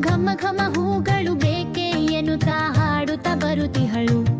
ಘಮ ಘಮ ಹೂಗಳು ಬೇಕೆ ಎನ್ನುತ್ತಾ ಹಾಡುತ್ತಾ ಬರುತ್ತಿಹಳು.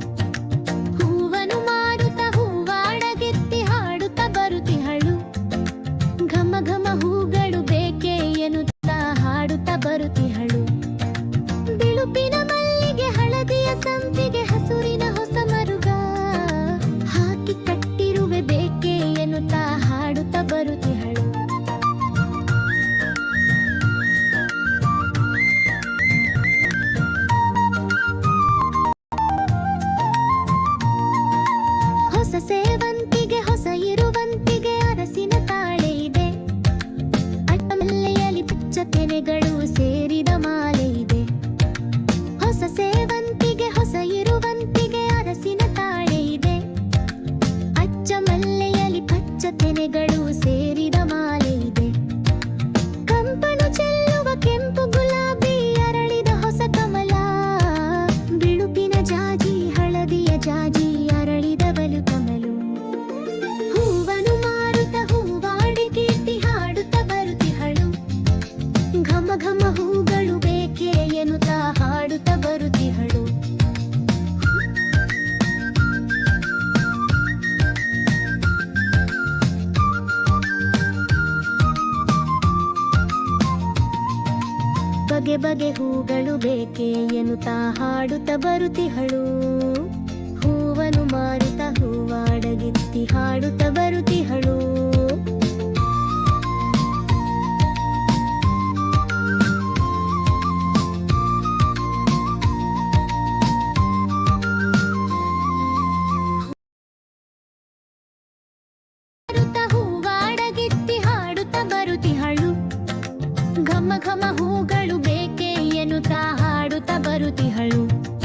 ಹೂಗಳು ಸೇರಿದ ಮಾಲೆ ಇದೆ. ಹೊಸ ಸೇವಂತಿಗೆ, ಹೊಸ ಇರುವಂತಿಗೆ ಅರಸಿನ ತಾಳೆ ಇದೆ. ಅಚ್ಚ ಮಲ್ಲೆಯಲ್ಲಿ ಪಚ್ಚ ತೆನೆಗಳು ಸೇ ಬಗೆ ಬಗೆ ಹೂಗಳು ಬೇಕೆ ಎನ್ನುತ್ತಾ ಹಾಡುತ್ತ ಬರುತ್ತಿಹಳು. ಹೂವನು ಮಾರುತ್ತ ಹೂವಾಡಗಿತ್ತಿ ಹಾಡುತ್ತ ಘಮ ಘಮ ಹೂಗಳು ಬೇಕೇ ಎನ್ನುತ್ತಾ ಹಾಡುತ್ತಾ ಬರುತ್ತಿಹಳು.